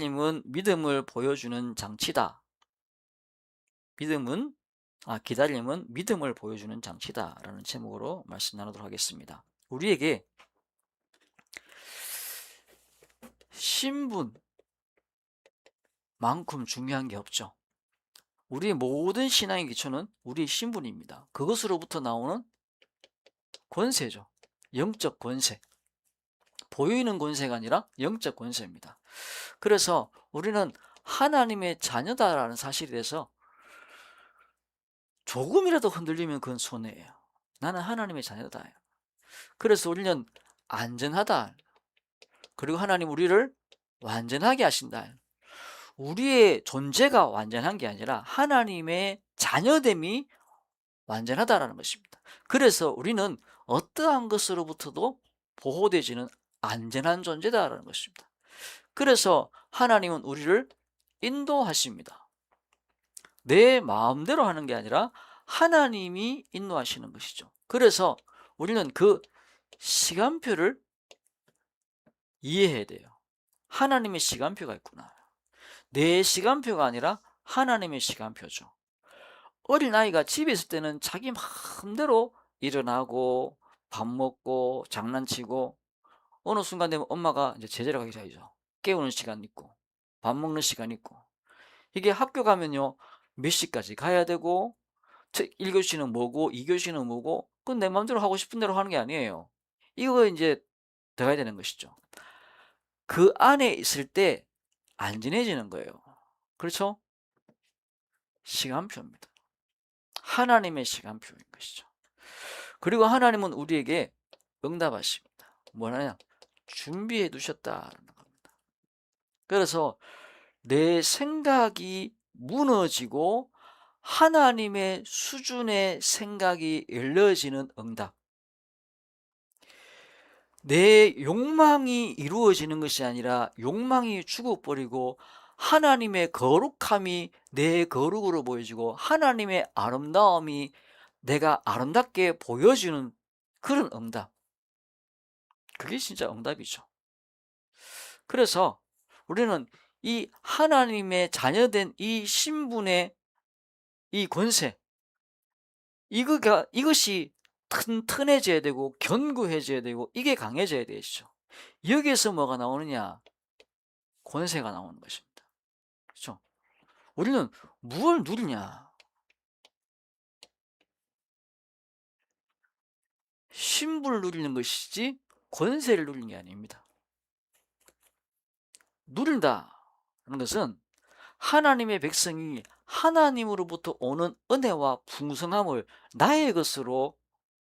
기다림은 믿음을 보여주는 장치다. 믿음은 아 기다림은 믿음을 보여주는 장치다라는 제목으로 말씀 나누도록 하겠습니다. 우리에게 신분만큼 중요한 게 없죠. 우리의 모든 신앙의 기초는 우리의 신분입니다. 그것으로부터 나오는 권세죠. 영적 권세. 보이는 권세가 아니라 영적 권세입니다. 그래서 우리는 하나님의 자녀다라는 사실에 대해서 조금이라도 흔들리면 그건 손해예요. 나는 하나님의 자녀다. 그래서 우리는 안전하다. 그리고 하나님 우리를 완전하게 하신다. 우리의 존재가 완전한 게 아니라 하나님의 자녀됨이 완전하다라는 것입니다. 그래서 우리는 어떠한 것으로부터도 보호되지는 안전한 존재다라는 것입니다. 그래서 하나님은 우리를 인도하십니다. 내 마음대로 하는 게 아니라 하나님이 인도하시는 것이죠. 그래서 우리는 그 시간표를 이해해야 돼요. 하나님의 시간표가 있구나. 내 시간표가 아니라 하나님의 시간표죠. 어린 아이가 집에 있을 때는 자기 마음대로 일어나고 밥 먹고 장난치고 어느 순간 되면 엄마가 이제 제자리 가기 시작이죠. 깨우는 시간 있고 밥 먹는 시간 있고 이게 학교 가면요 몇 시까지 가야 되고 1교시는 뭐고 2교시는 뭐고 그건 내 마음대로 하고 싶은 대로 하는 게 아니에요. 이거 이제 들어가야 되는 것이죠. 그 안에 있을 때 안전해지는 거예요. 그렇죠? 시간표입니다. 하나님의 시간표인 것이죠. 그리고 하나님은 우리에게 응답하십니다. 뭐냐? 준비해 두셨다는 겁니다. 그래서 내 생각이 무너지고 하나님의 수준의 생각이 열려지는 응답. 내 욕망이 이루어지는 것이 아니라 욕망이 죽어버리고 하나님의 거룩함이 내 거룩으로 보여지고 하나님의 아름다움이 내가 아름답게 보여주는 그런 응답. 그게 진짜 응답이죠. 그래서 우리는 이 하나님의 자녀된 이 신분의 이 권세, 이거가, 이것이 튼튼해져야 되고, 견고해져야 되고, 이게 강해져야 되죠. 여기에서 뭐가 나오느냐? 권세가 나오는 것입니다. 그렇죠? 우리는 무엇을 누리냐? 신분을 누리는 것이지 권세를 누리는 게 아닙니다. 누린다는 것은 하나님의 백성이 하나님으로부터 오는 은혜와 풍성함을 나의 것으로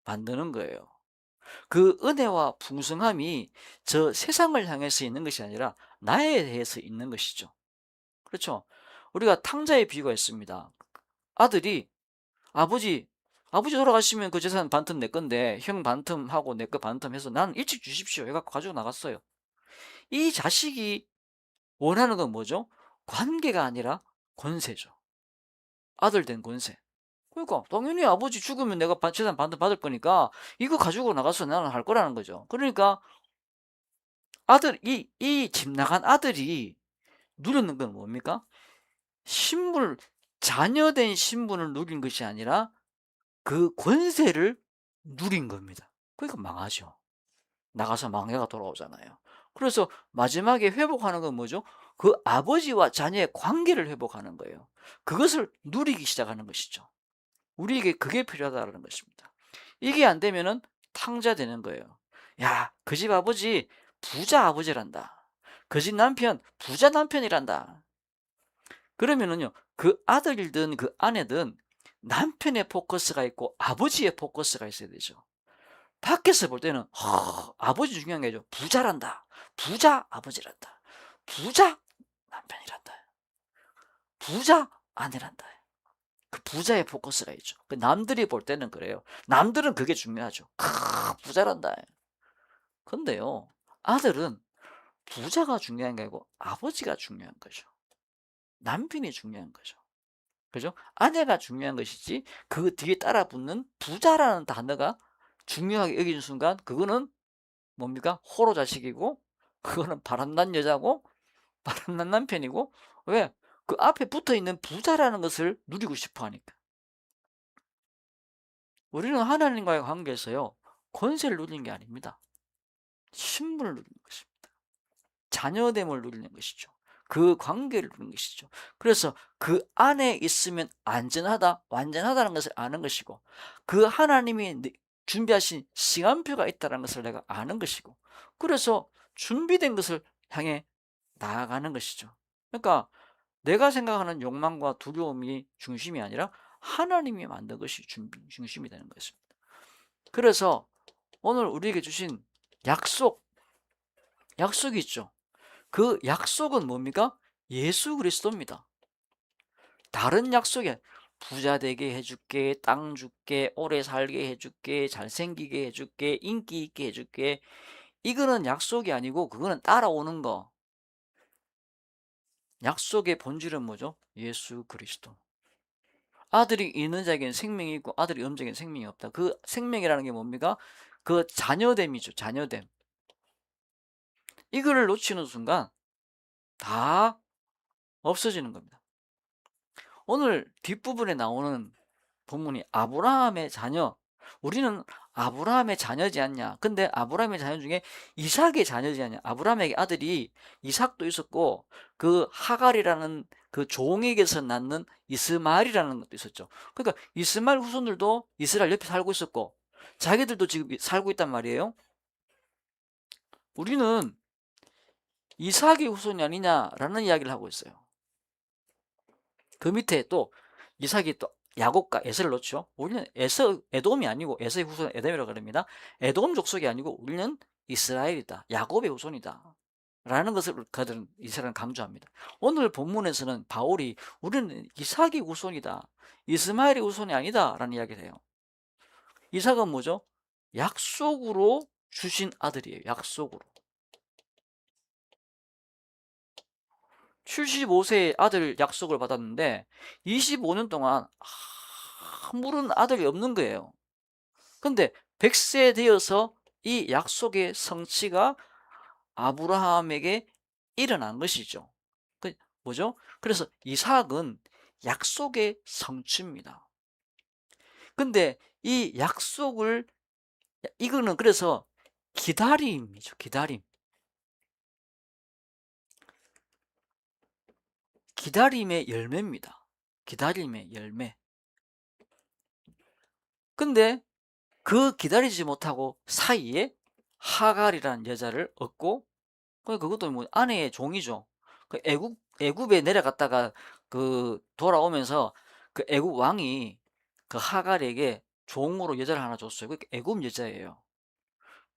만드는 거예요. 그 은혜와 풍성함이 저 세상을 향해서 있는 것이 아니라 나에 대해서 있는 것이죠. 그렇죠? 우리가 탕자의 비유가 있습니다. 아들이 아버지 아버지 돌아가시면 그 재산 반틈 내 건데 형 반틈하고 내 거 반틈 해서 나는 일찍 주십시오 해갖고 가지고 나갔어요. 이 자식이 원하는 건 뭐죠? 관계가 아니라 권세죠. 아들 된 권세. 그러니까 당연히 아버지 죽으면 내가 재산 반틈 받을 거니까 이거 가지고 나가서 나는 할 거라는 거죠. 그러니까 아들 이 이 집 나간 아들이 누리는 건 뭡니까? 신분을 자녀된 신분을 누린 것이 아니라 그 권세를 누린 겁니다. 그러니까 망하죠. 나가서 망해가 돌아오잖아요. 그래서 마지막에 회복하는 건 뭐죠? 그 아버지와 자녀의 관계를 회복하는 거예요. 그것을 누리기 시작하는 것이죠. 우리에게 그게 필요하다는 것입니다. 이게 안 되면은 탕자 되는 거예요. 야, 그 집 아버지 부자 아버지란다. 그 집 남편 부자 남편이란다. 그러면은요, 그 아들이든 그 아내든 남편의 포커스가 있고 아버지의 포커스가 있어야 되죠. 밖에서 볼 때는 허, 아버지 중요한 게 아니죠. 부자란다. 부자 아버지란다. 부자 남편이란다. 부자 아내란다. 그 부자의 포커스가 있죠. 그 남들이 볼 때는 그래요. 남들은 그게 중요하죠. 크, 부자란다. 근데요, 아들은 부자가 중요한 게 아니고 아버지가 중요한 거죠. 남편이 중요한 거죠. 그죠? 아내가 중요한 것이지 그 뒤에 따라 붙는 부자라는 단어가 중요하게 여기는 순간 그거는 뭡니까? 호로 자식이고 그거는 바람난 여자고 바람난 남편이고 왜? 그 앞에 붙어 있는 부자라는 것을 누리고 싶어 하니까. 우리는 하나님과의 관계에서요. 권세를 누리는 게 아닙니다. 신분을 누리는 것입니다. 자녀됨을 누리는 것이죠. 그 관계를 누리는 것이죠. 그래서 그 안에 있으면 안전하다, 완전하다는 것을 아는 것이고 그 하나님이 준비하신 시간표가 있다는 것을 내가 아는 것이고 그래서 준비된 것을 향해 나아가는 것이죠. 그러니까 내가 생각하는 욕망과 두려움이 중심이 아니라 하나님이 만든 것이 중심이 되는 것입니다. 그래서 오늘 우리에게 주신 약속, 약속이 있죠. 그 약속은 뭡니까? 예수 그리스도입니다. 다른 약속에 부자 되게 해줄게, 땅 줄게, 오래 살게 해줄게, 잘생기게 해줄게, 인기 있게 해줄게. 이거는 약속이 아니고 그거는 따라오는 거. 약속의 본질은 뭐죠? 예수 그리스도. 아들이 있는 자에게는 생명이 있고 아들이 없는 자에게는 생명이 없다. 그 생명이라는 게 뭡니까? 그 자녀됨이죠. 자녀됨. 이거를 놓치는 순간 다 없어지는 겁니다. 오늘 뒷부분에 나오는 본문이 아브라함의 자녀. 우리는 아브라함의 자녀지 않냐. 근데 아브라함의 자녀 중에 이삭의 자녀지 않냐. 아브라함에게 아들이 이삭도 있었고 그 하갈이라는 그 종에게서 낳는 이스마엘이라는 것도 있었죠. 그러니까 이스마엘 후손들도 이스라엘 옆에 살고 있었고 자기들도 지금 살고 있단 말이에요. 우리는 이삭의 후손이 아니냐라는 이야기를 하고 있어요. 그 밑에 또 이삭이 또 야곱과 에서를 놓죠. 우리는 에서 에돔이 아니고 에서의 후손 에돔이라고 그럽니다. 에돔 족속이 아니고 우리는 이스라엘이다. 야곱의 후손이다. 라는 것을 그들은 이스라엘은 강조합니다. 오늘 본문에서는 바울이 우리는 이삭의 후손이다. 이스마엘의 후손이 아니다. 라는 이야기를 해요. 이삭은 뭐죠? 약속으로 주신 아들이에요. 약속으로. 75세의 아들 약속을 받았는데 25년 동안 아무런 아들이 없는 거예요. 근데 100세 되어서 이 약속의 성취가 아브라함에게 일어난 것이죠. 그 뭐죠? 그래서 이삭은 약속의 성취입니다. 근데 이 약속을 이거는 그래서 기다림이죠. 기다림. 기다림의 열매입니다. 기다림의 열매. 근데 그 기다리지 못하고 사이에 하갈이라는 여자를 얻고 그것도 뭐 아내의 종이죠. 그 애국 애굽에 내려갔다가 그 돌아오면서 그 애굽 왕이 그 하갈에게 종으로 여자를 하나 줬어요. 그 애굽 여자예요.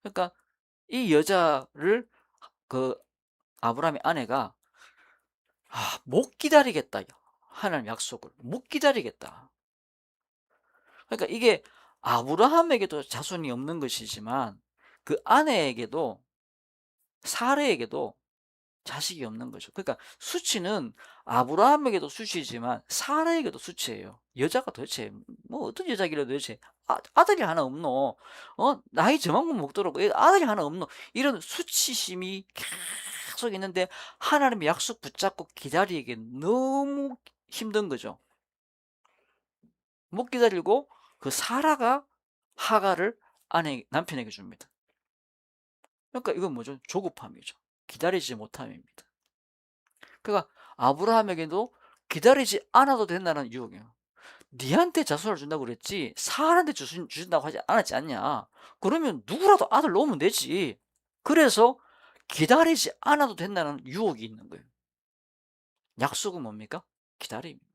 그러니까 이 여자를 그 아브라함의 아내가 아, 못 기다리겠다. 하나님 약속을 못 기다리겠다. 그러니까 이게 아브라함에게도 자손이 없는 것이지만 그 아내에게도 사례에게도 자식이 없는 거죠. 그러니까 수치는 아브라함에게도 수치지만 사라에게도 수치예요. 여자가 도대체 뭐 어떤 여자길래 도대체 아, 아들이 하나 없노? 어 나이 저만큼 먹도록 아들이 하나 없노? 이런 수치심이 계속 있는데 하나님의 약속 붙잡고 기다리기 너무 힘든 거죠. 못 기다리고 그 사라가 하가를 아내 남편에게 줍니다. 그러니까 이건 뭐죠? 조급함이죠. 기다리지 못함입니다. 그러니까 아브라함에게도 기다리지 않아도 된다는 유혹이에요. 니한테 자손을 준다고 그랬지 사람한테 주신, 주신다고 하지 않았지 않냐. 그러면 누구라도 아들 놓으면 되지. 그래서 기다리지 않아도 된다는 유혹이 있는 거예요. 약속은 뭡니까? 기다림입니다.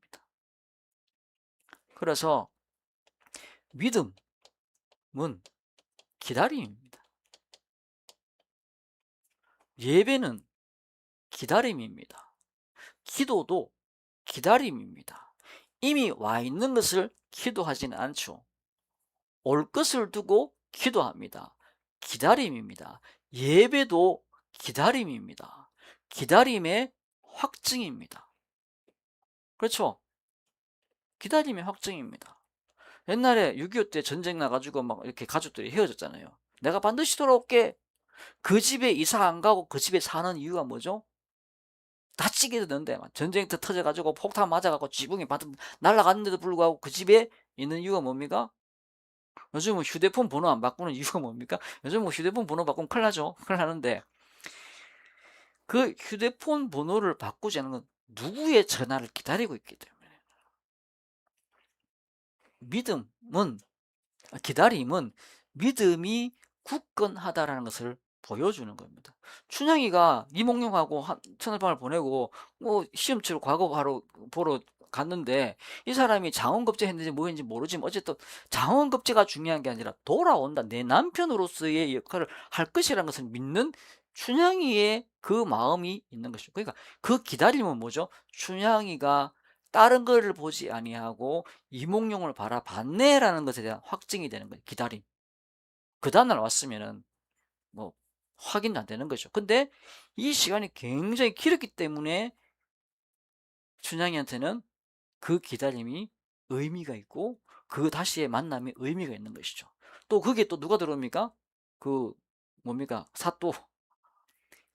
그래서 믿음은 기다림입니다. 예배는 기다림입니다. 기도도 기다림입니다. 이미 와 있는 것을 기도하지는 않죠. 올 것을 두고 기도합니다. 기다림입니다. 예배도 기다림입니다. 기다림의 확증입니다. 그렇죠? 기다림의 확증입니다. 옛날에 6.25 때 전쟁 나가지고 막 이렇게 가족들이 헤어졌잖아요. 내가 반드시 돌아올게. 그 집에 이사 안 가고 그 집에 사는 이유가 뭐죠? 다치게 되는데 막 전쟁터 터져가지고 폭탄 맞아가지고 지붕이 받 날아갔는데도 불구하고 그 집에 있는 이유가 뭡니까? 요즘 뭐 휴대폰 번호 안 바꾸는 이유가 뭡니까? 요즘 뭐 휴대폰 번호 바꾸면 큰일 나죠. 큰일 나는데 그 휴대폰 번호를 바꾸지 않은 건 누구의 전화를 기다리고 있기 때문에 믿음은 아, 기다림은 믿음이 굳건하다라는 것을 보여주는 겁니다. 춘향이가 이몽룡하고 한 천일밤을 보내고 뭐 시험 치러 과거 바로 보러 갔는데 이 사람이 장원급제 했는지 뭐했는지 모르지만 어쨌든 장원급제가 중요한 게 아니라 돌아온다 내 남편으로서의 역할을 할 것이라는 것을 믿는 춘향이의 그 마음이 있는 것이죠. 그러니까 그 기다림은 뭐죠? 춘향이가 다른 거를 보지 아니하고 이몽룡을 바라봤네라는 것에 대한 확증이 되는 거예요. 기다림. 그 다음날 왔으면은 뭐 확인도 안 되는 거죠. 근데 이 시간이 굉장히 길었기 때문에 춘향이한테는 그 기다림이 의미가 있고 그 다시의 만남이 의미가 있는 것이죠. 또 그게 또 누가 들어옵니까? 그 뭡니까? 사또.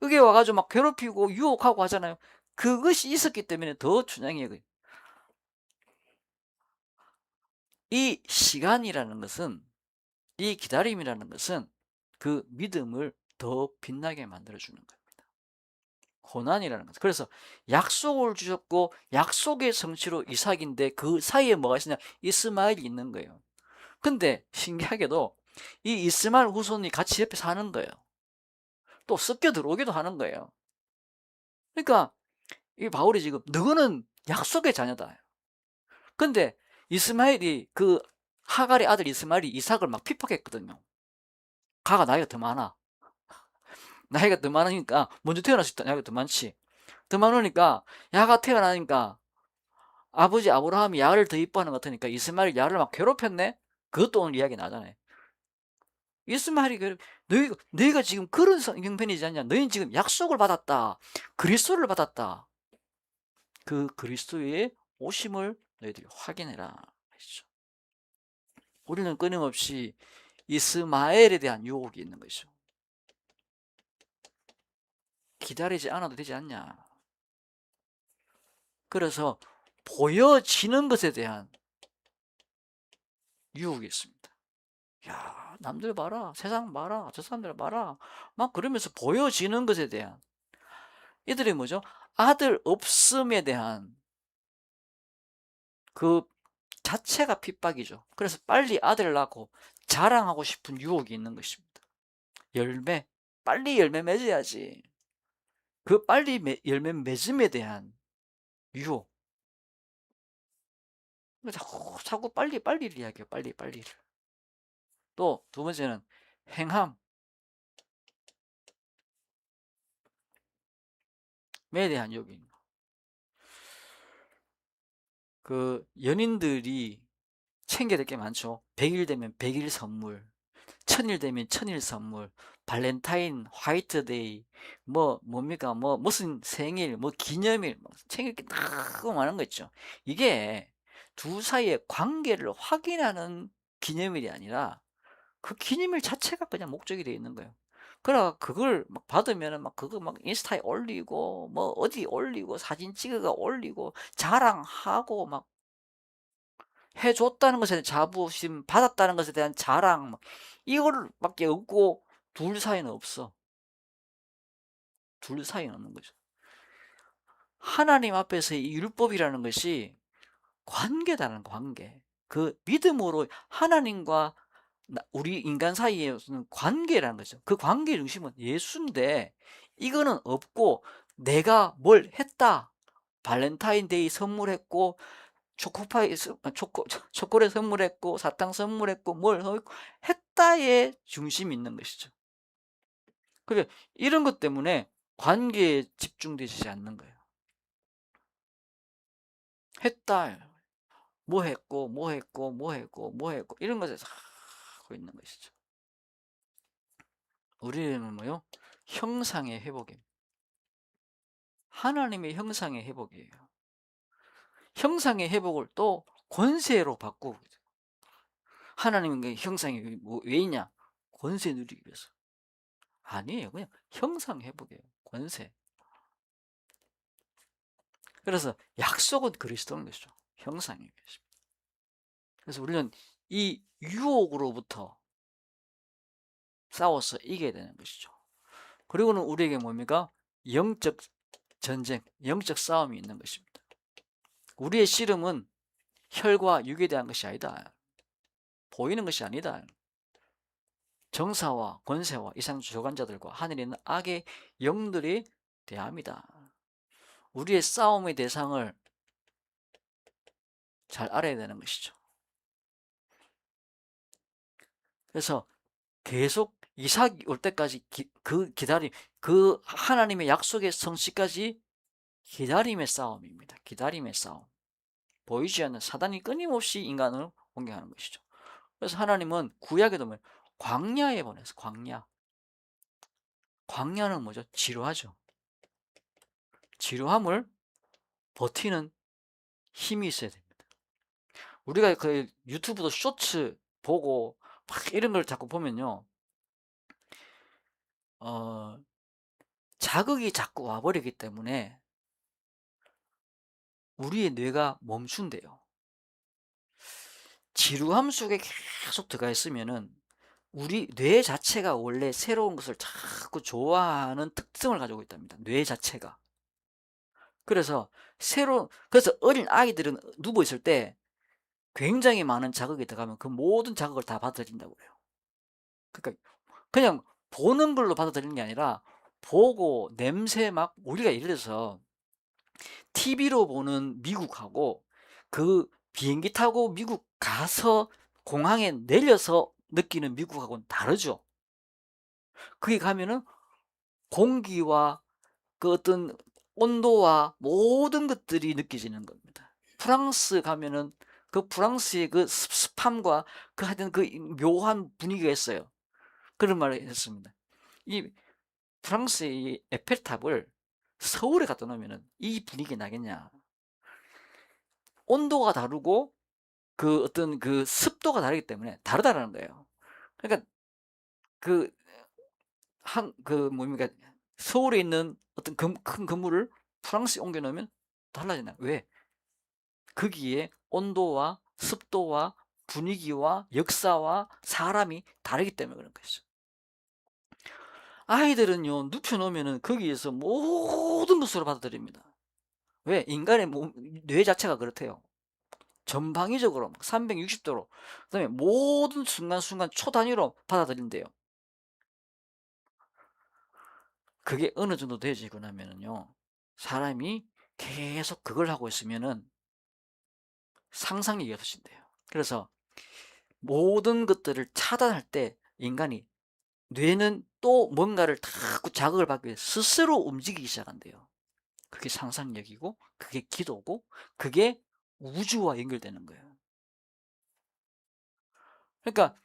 그게 와가지고 막 괴롭히고 유혹하고 하잖아요. 그것이 있었기 때문에 더 춘향이가 이 시간이라는 것은 이 기다림이라는 것은 그 믿음을 더 빛나게 만들어주는 겁니다. 고난이라는 것. 그래서 약속을 주셨고 약속의 성취로 이삭인데 그 사이에 뭐가 있느냐? 이스마엘이 있는 거예요. 근데 신기하게도 이 이스마엘 후손이 같이 옆에 사는 거예요. 또 섞여 들어오기도 하는 거예요. 그러니까 이 바울이 지금 너는 약속의 자녀다. 근데 이스마엘이 그 하갈의 아들 이스마엘이 이삭을 막 핍박했거든요. 가가 나이가 더 많아. 나이가 더 많으니까 먼저 태어났을 때 나이가 더 많지. 더 많으니까 야가 태어나니까 아버지 아브라함이 야를 더 이뻐하는 것 같으니까 이스마엘이 야를 막 괴롭혔네. 그것도 오늘 이야기 나잖아요. 이스마엘이 괴롭, 너희, 너희가 지금 그런 형편이지 않냐? 너희는 지금 약속을 받았다. 그리스도를 받았다. 그 그리스도의 오심을 너희들이 확인해라. 하시죠. 우리는 끊임없이 이스마엘에 대한 유혹이 있는 것이죠. 기다리지 않아도 되지 않냐. 그래서 보여지는 것에 대한 유혹이 있습니다. 야, 남들 봐라. 세상 봐라. 저 사람들 봐라. 막 그러면서 보여지는 것에 대한 이들이 뭐죠? 아들 없음에 대한 그 자체가 핍박이죠. 그래서 빨리 아들을 낳고 자랑하고 싶은 유혹이 있는 것입니다. 열매, 빨리 열매 맺어야지. 그 빨리 매, 열매 맺음에 대한 유혹. 자꾸, 자꾸 빨리, 빨리를 이야기해요. 빨리, 빨리를. 또 두 번째는 행함. 에 대한 유혹입니다. 그 연인들이 챙겨야 될 게 많죠. 100일 되면 100일 선물, 1000일 되면 1000일 선물, 발렌타인, 화이트데이, 뭐 뭡니까? 뭐 무슨 생일, 뭐 기념일, 뭐 챙길 게 너무 많은 거 있죠. 이게 두 사이의 관계를 확인하는 기념일이 아니라 그 기념일 자체가 그냥 목적이 되어 있는 거예요. 그래 그걸 막 받으면은 막 그거 막 인스타에 올리고 뭐 어디 올리고 사진 찍어가 올리고 자랑하고 막 해줬다는 것에 대한 자부심 받았다는 것에 대한 자랑 막 이거밖에 없고 둘 사이는 없어. 둘 사이는 없는 거죠. 하나님 앞에서 이 율법이라는 것이 관계다는 관계. 그 믿음으로 하나님과 우리 인간 사이에서는 관계라는 거죠. 그 관계 중심은 예수인데 이거는 없고 내가 뭘 했다. 발렌타인데이 선물했고 초코파이 아, 초코 초콜릿 선물했고 사탕 선물했고 뭘 했다에 중심이 있는 것이죠. 그래 이런 것 때문에 관계에 집중되지 않는 거예요. 했다. 뭐 했고 뭐 했고 뭐 했고 뭐 했고 이런 것에 하고 있는 것이죠. 우리는 뭐요? 형상의 회복입니다. 하나님의 형상의 회복이에요. 형상의 회복을 또 권세로 바꾸고 하나님의 형상이 뭐왜 있냐? 권세 누리기 위해서. 아니에요. 그냥 형상 회복이에요. 권세. 그래서 약속은 그리스도인 것이죠. 형상인 것입니다. 그래서 우리는 이 유혹으로부터 싸워서 이겨야 되는 것이죠. 그리고는 우리에게 뭡니까? 영적 전쟁, 영적 싸움이 있는 것입니다. 우리의 씨름은 혈과 육에 대한 것이 아니다. 보이는 것이 아니다. 정사와 권세와 이상 주관자들과 하늘에 있는 악의 영들이 대함이다. 우리의 싸움의 대상을 잘 알아야 되는 것이죠. 그래서 계속 이삭이 올 때까지 기, 그 기다림, 그 하나님의 약속의 성취까지 기다림의 싸움입니다. 기다림의 싸움. 보이지 않는 사단이 끊임없이 인간을 공격하는 것이죠. 그래서 하나님은 구약에도 뭐 광야에 보내서 광야. 광야는 뭐죠? 지루하죠. 지루함을 버티는 힘이 있어야 됩니다. 우리가 그 유튜브도 쇼츠 보고 막 이런 걸 자꾸 보면요. 어, 자극이 자꾸 와버리기 때문에 우리의 뇌가 멈춘대요. 지루함 속에 계속 들어가 있으면은 우리 뇌 자체가 원래 새로운 것을 자꾸 좋아하는 특성을 가지고 있답니다. 뇌 자체가. 그래서 새로 그래서 어린 아이들은 누워 있을 때 굉장히 많은 자극이 들어가면 그 모든 자극을 다 받아들인다고 그래요. 그러니까 그냥 보는 걸로 받아들이는 게 아니라 보고 냄새 막 우리가 예를 들어서 TV로 보는 미국하고 그 비행기 타고 미국 가서 공항에 내려서 느끼는 미국하고는 다르죠. 거기 가면은 공기와 그 어떤 온도와 모든 것들이 느껴지는 겁니다. 프랑스 가면은 그 프랑스의 그 습함과 그 하여튼 그 묘한 분위기가 있어요. 그런 말을 했습니다. 이 프랑스의 에펠탑을 서울에 갖다 놓으면 이 분위기 나겠냐. 온도가 다르고 그 어떤 그 습도가 다르기 때문에 다르다라는 거예요. 그러니까 그 한 그 뭡니까 서울에 있는 어떤 금, 큰 건물을 프랑스에 옮겨 놓으면 달라지나 왜? 거기에 온도와 습도와 분위기와 역사와 사람이 다르기 때문에 그런 것이죠. 아이들은요 눕혀놓으면 거기에서 모든 것으로 받아들입니다. 왜? 인간의 몸, 뇌 자체가 그렇대요. 전방위적으로 360도로 그다음에 모든 순간순간 초단위로 받아들인대요. 그게 어느 정도 되지고 나면은요 사람이 계속 그걸 하고 있으면은 상상력이 없어진대요. 그래서 모든 것들을 차단할 때 인간이 뇌는 또 뭔가를 자꾸 자극을 받기 위해 스스로 움직이기 시작한대요. 그게 상상력이고 그게 기도고 그게 우주와 연결되는 거예요. 그러니까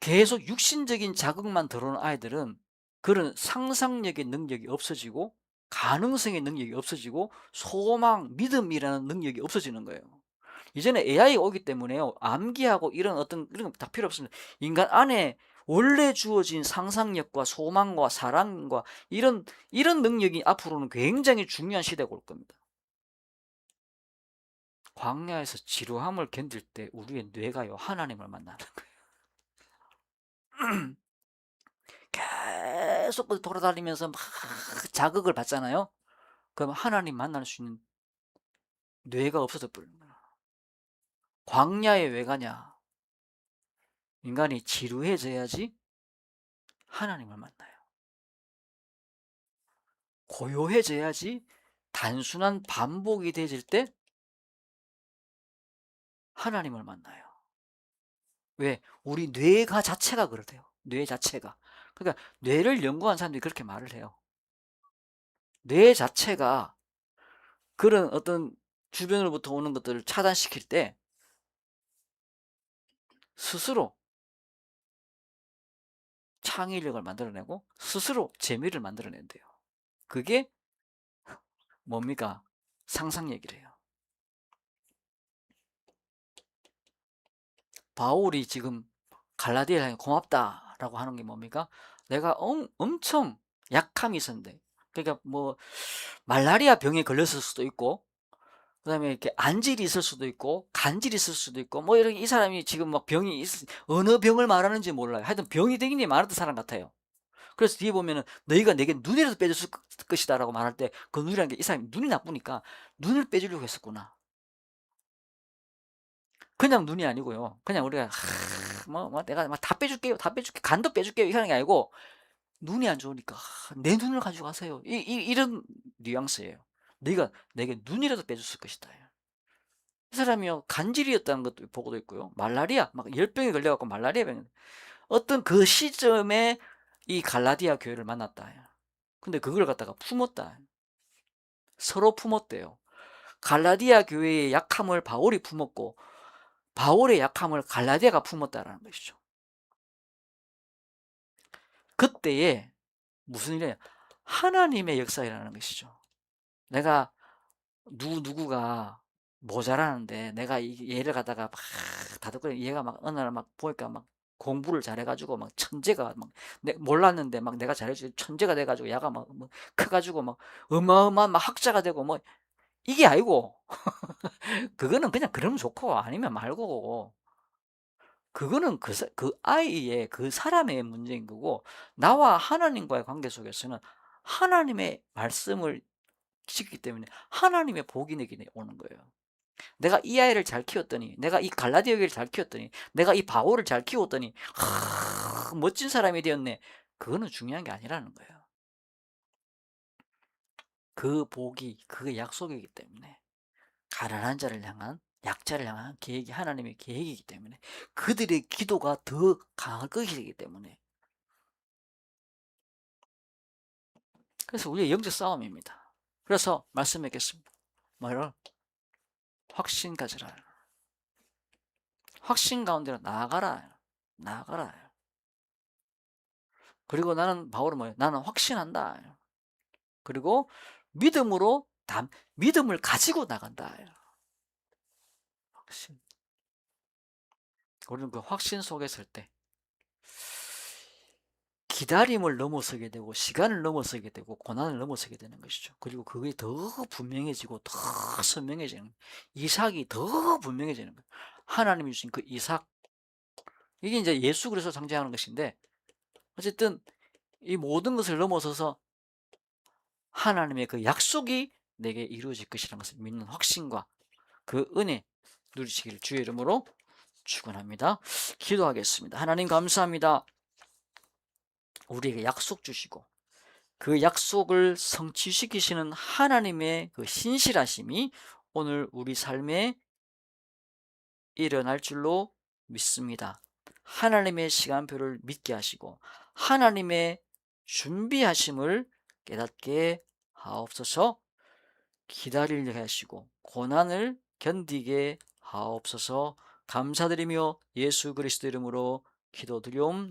계속 육신적인 자극만 들어오는 아이들은 그런 상상력의 능력이 없어지고 가능성의 능력이 없어지고 소망, 믿음이라는 능력이 없어지는 거예요. 이전에 AI가 오기 때문에요. 암기하고 이런 어떤 이런 다 필요 없습니다. 인간 안에 원래 주어진 상상력과 소망과 사랑과 이런 이런 능력이 앞으로는 굉장히 중요한 시대가 올 겁니다. 광야에서 지루함을 견딜 때 우리의 뇌가요 하나님을 만나는 거예요. 계속 그 돌아다니면서 막 자극을 받잖아요. 그럼 하나님 만날 수 있는 뇌가 없어져 버리는 거야. 광야에 왜 가냐? 인간이 지루해져야지 하나님을 만나요. 고요해져야지 단순한 반복이 되질 때 하나님을 만나요. 왜? 우리 뇌가 자체가 그렇대요. 뇌 자체가. 그러니까 뇌를 연구한 사람들이 그렇게 말을 해요. 뇌 자체가 그런 어떤 주변으로부터 오는 것들을 차단시킬 때 스스로 창의력을 만들어내고 스스로 재미를 만들어낸대요. 그게 뭡니까? 상상력이래요. 바울이 지금 갈라디아에 고맙다라고 하는 게 뭡니까? 내가 엄, 엄청 약함이 있었는데 그러니까 뭐 말라리아 병에 걸렸을 수도 있고 그다음에 이렇게 안질이 있을 수도 있고 간질이 있을 수도 있고 뭐 이렇게 이 사람이 지금 막 병이 있, 어느 병을 말하는지 몰라요. 하여튼 병이 되게 많았던 사람 같아요. 그래서 뒤에 보면은 너희가 내게 눈이라도 빼줬을 것이다라고 말할 때 그 눈이라는 게 이 사람이 눈이 나쁘니까 눈을 빼주려고 했었구나. 그냥 눈이 아니고요. 그냥 우리가 하, 뭐, 뭐 내가 막 다 빼줄게요, 다 빼줄게, 간도 빼줄게요 이렇게 하는 게 아니고 눈이 안 좋으니까 하, 내 눈을 가지고 가세요. 이, 이, 이런 뉘앙스예요. 네가 내게 눈이라도 빼줬을 것이다. 이 사람이요 간질이었다는 것도 보고도 있고요. 말라리아 막 열병에 걸려갖고 말라리아 병. 어떤 그 시점에 이 갈라디아 교회를 만났다. 근데 그걸 갖다가 품었다. 서로 품었대요. 갈라디아 교회의 약함을 바울이 품었고 바울의 약함을 갈라디아가 품었다라는 것이죠. 그때에 무슨 일이냐? 하나님의 역사라는 것이죠. 내가 누구 누구가 모자라는데 내가 이 얘를 갖다가 막 다독거려 얘가 막 어느 날 막 보니까 막 공부를 잘해가지고 막 천재가 막 내, 몰랐는데 막 내가 잘해주고 천재가 돼가지고 야가 막, 뭐 커가지고 막 어마어마한 막 학자가 되고 뭐 이게 아니고 그거는 그냥 그러면 좋고 아니면 말고 그거는 그, 사- 그 아이의 그 사람의 문제인 거고 나와 하나님과의 관계 속에서는 하나님의 말씀을 지키기 때문에 하나님의 복이 내게 오는 거예요. 내가 이 아이를 잘 키웠더니 내가 이 갈라디아 교회를 잘 키웠더니 내가 이 바울을 잘 키웠더니 하, 멋진 사람이 되었네. 그거는 중요한 게 아니라는 거예요. 그 복이 그 약속이기 때문에 가난한 자를 향한 약자를 향한 계획이 하나님의 계획이기 때문에 그들의 기도가 더 강할 것이기 때문에 그래서 우리의 영적 싸움입니다. 그래서 말씀하겠습니다. 뭐를 확신 가지라. 확신 가운데로 나아가라. 나아가라. 그리고 나는 바울은 뭐예요? 나는 확신한다. 그리고 믿음으로 담, 믿음을 가지고 나간다. 확신. 우리는 그 확신 속에 설때 기다림을 넘어서게 되고 시간을 넘어서게 되고 고난을 넘어서게 되는 것이죠. 그리고 그게 더 분명해지고 더 선명해지는 이삭이 더 분명해지는 거예요. 하나님이 주신 그 이삭 이게 이제 예수 그리스도 상징하는 것인데 어쨌든 이 모든 것을 넘어서서 하나님의 그 약속이 내게 이루어질 것이라는 것을 믿는 확신과 그 은혜 누리시기를 주의 이름으로 축원합니다. 기도하겠습니다. 하나님 감사합니다. 우리에게 약속 주시고 그 약속을 성취시키시는 하나님의 그 신실하심이 오늘 우리 삶에 일어날 줄로 믿습니다. 하나님의 시간표를 믿게 하시고 하나님의 준비하심을 깨닫게 하옵소서 기다리게 하시고 고난을 견디게 하옵소서 감사드리며 예수 그리스도 이름으로 기도드리옵